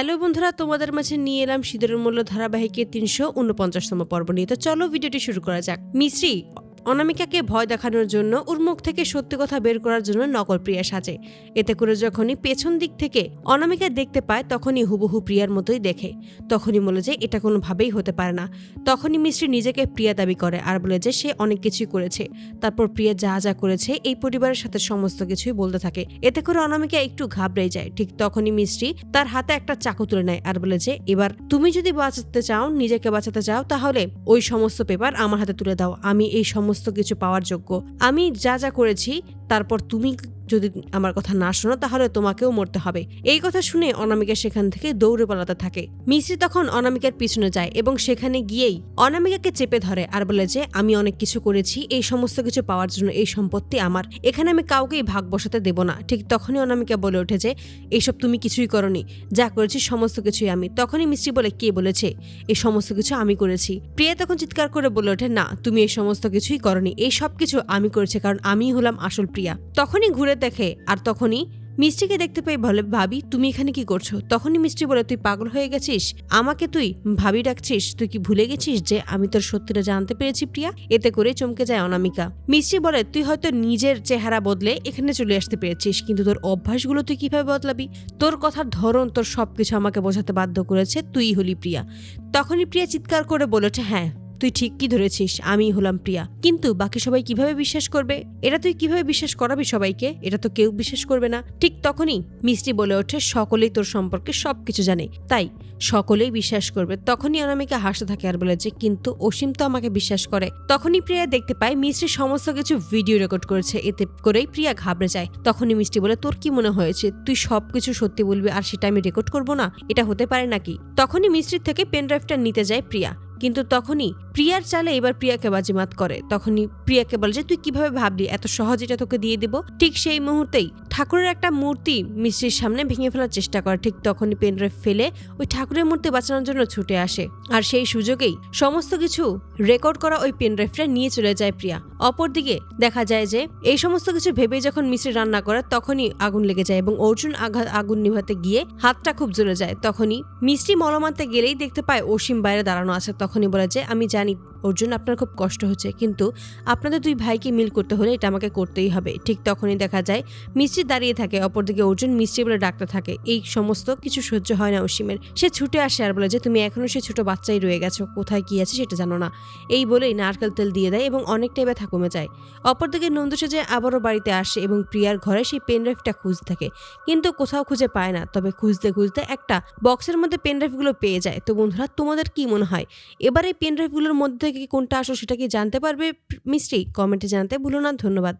Hello বন্ধুরা, তোমাদের মাঝে নিয়ে এলাম সিঁদুরের মূল্য ধারাবাহিকের তিনশো উনপঞ্চাশতম পর্ব নিয়ে। তো চলো ভিডিওটি শুরু করা যাক। মিশ্রি অনামিকাকে ভয় দেখানোর জন্য ওর মুখ থেকে সত্যি কথা বের করার জন্য নকল প্রিয়া সাজে। এতে করে যখনই পেছন দিক থেকে অনামিকা দেখতে পায়, তখনই হুবহু প্রিয়ার মতোই দেখে। তখনই বলে যে, এটা কোনোভাবেই হতে পারে না। তখনই মিশ্রি নিজেকে প্রিয়া দাবি করে আর বলে যে, সে অনেক কিছুই করেছে। তারপর প্রিয়া যা যা করেছে, এই পরিবারের সাথে সমস্ত কিছুই বলতে থাকে। এতে করে অনামিকা একটু ঘাবড়ে যায়। ঠিক তখনই মিষ্টি তার হাতে একটা চাকু তুলে নেয় আর বলে যে, এবার তুমি যদি বাঁচাতে চাও, নিজেকে বাঁচাতে চাও, তাহলে ওই সমস্ত পেপার আমার হাতে তুলে দাও। আমি এই সমস্ত কিছু পাওয়ার যোগ্য। আমি যা যা করেছি তারপর তুমি যদি আমার কথা না শোনো, তাহলে তোমাকেও মরতে হবে। এই কথা শুনে অনামিকা সেখান থেকে দৌড়ে পালাতে থাকে। মিশ্রি তখন অনামিকার পিছনে যায় এবং সেখানে গিয়েই অনামিকাকে চেপে ধরে আর বলে যে, আমি অনেক কিছু করেছি, এই সমস্ত কিছু পাওয়ার জন্য এই সম্পত্তি আমার। এখানে আমি কাউকেই ভাগ বসাতে দেব না। ঠিক তখনই অনামিকা বলে ওঠে যে এইসব তুমি কিছুই করনি। যা করেছি সমস্ত কিছুই আমি। তখনই মিষ্টি বলে, কে বলেছে? এই সমস্ত কিছু আমি করেছি। প্রিয়া তখন চিৎকার করে বলে ওঠে, না, তুমি এই সমস্ত কিছুই করনি। এই সব কিছু আমি করেছি, কারণ আমি হলাম আসল প্রিয়া। তখনই ঘুরে দেখে আর তখনই মিষ্টিকে দেখতে পেয়ে বলে, ভাবি, তুমি এখানে কি করছ? তখনই মিষ্টি বলে, তুই পাগল হয়ে গেছিস? আমাকে তুই, ভাবি ডাকছিস, তুই কি ভুলে গেছিস যে আমি তোর সত্যিটা জানতে পেরেছি, প্রিয়া? এতে করে চমকে যায় অনামিকা। মিষ্টি বলে, তুই হয়তো নিজের চেহারা বদলে এখানে চলে আসতে পেরেছিস, কিন্তু তোর অভ্যাসগুলো তুই কীভাবে বদলাবি? তোর কথার ধরন, তোর সবকিছু আমাকে বোঝাতে বাধ্য করেছে তুই হলি প্রিয়া। তখনই প্রিয়া চিৎকার করে বলেছে হ্যাঁ তুই ঠিক কি ধরেছিস, আমি হলাম প্রিয়া। কিন্তু বাকি সবাই কীভাবে বিশ্বাস করবে? এটা তুই কীভাবে বিশ্বাস করাবি সবাইকে? এটা তো কেউ বিশ্বাস করবে না। ঠিক তখনই মিষ্টি বলে ওঠে, সকলেই তোর সম্পর্কে সবকিছু জানে। তাই সকলেই বিশ্বাস করবে, তখনই অনামিকা হাসতে থাকে আর বলে যে, কিন্তু অসীম তো আমাকে বিশ্বাস করে। তখনই প্রিয়া দেখতে পায়, মিষ্টি সমস্ত কিছু ভিডিও রেকর্ড করেছে, এতে করেই প্রিয়া ঘাবড়ে যায়। তখনই মিষ্টি বলে, তোর কি মনে হয়েছে? তুই সবকিছু সত্যি বলবি আর সেটা আমি রেকর্ড করব না? এটা হতে পারে নাকি? তখনই মিষ্টির থেকে পেন ড্রাইভটা নিতে যায় প্রিয়া। কিন্তু তখনই প্রিয়ার চালে এবার প্রিয়াকে বাজিমাত করে। তখনই প্রিয়াকে বলে যে, তুই কীভাবে ভাবলি? এত সহজ এটা তোকে দিয়ে দেব? ঠিক সেই মুহূর্তেই ঠাকুরের একটা মূর্তি মিষ্টির সামনে ভেঙে ফেলার চেষ্টা করে, ঠিক তখনই পেনড্রাইভ ফেলে ওই ঠাকুরের মূর্তি বাঁচানোর জন্য ছুটে আসে। আর সেই সুযোগেই সমস্ত কিছু রেকর্ড করা ওই পেনড্রাইভটা নিয়ে চলে যায় প্রিয়া। অপরদিকে দেখা যায় যে এই সমস্ত কিছু ভেবে যখন মিশ্রি রান্না করে তখনই আগুন লেগে যায় এবং অর্জুন আঘাত, আগুন নিভাতে গিয়ে হাতটা খুব জ্বলে যায়। তখনই মিষ্টি মলমাতে গেলেই দেখতে পায় অসীম বাইরে দাঁড়ানো আছে। তখনই বলে যে, আমি জানি অর্জুন, আপনার খুব কষ্ট হচ্ছে, কিন্তু আপনাদের দুই ভাইকে মিল করতে হলে এটা আমাকে করতেই হবে। ঠিক তখনই দেখা যায় মিষ্টি দাঁড়িয়ে থাকে, অপরদিকে অর্জুন মিষ্টি বলে ডাকতে থাকে। এই সমস্ত কিছু সহ্য হয় না অসীমের। সে ছুটে আসে আর বলে যে, তুমি এখনও সে ছোট বাচ্চাই রয়ে গেছো। কোথায় কি আছে সেটা জানো না। এই বলেই নারকেল তেল দিয়ে দেয় এবং অনেকটাই ব্যথা কমে যায়। অপরদিকে নন্দু সেজে আবারও বাড়িতে আসে এবং প্রিয়ার ঘরে সেই পেনড্রাইভটা খুঁজতে থাকে। কিন্তু কোথাও খুঁজে পায় না। তবে খুঁজতে খুঁজতে একটা বক্সের মধ্যে পেনড্রাইভগুলো পেয়ে যায়। তো বন্ধুরা, তোমাদের কি মনে হয়? এবার এই পেনড্রাইভগুলোর মধ্যে থেকে কোনটা আসো সেটা কি জানতে পারবে? মিস্ত্রি কমেন্টে জানতে ভুলো না। ধন্যবাদ।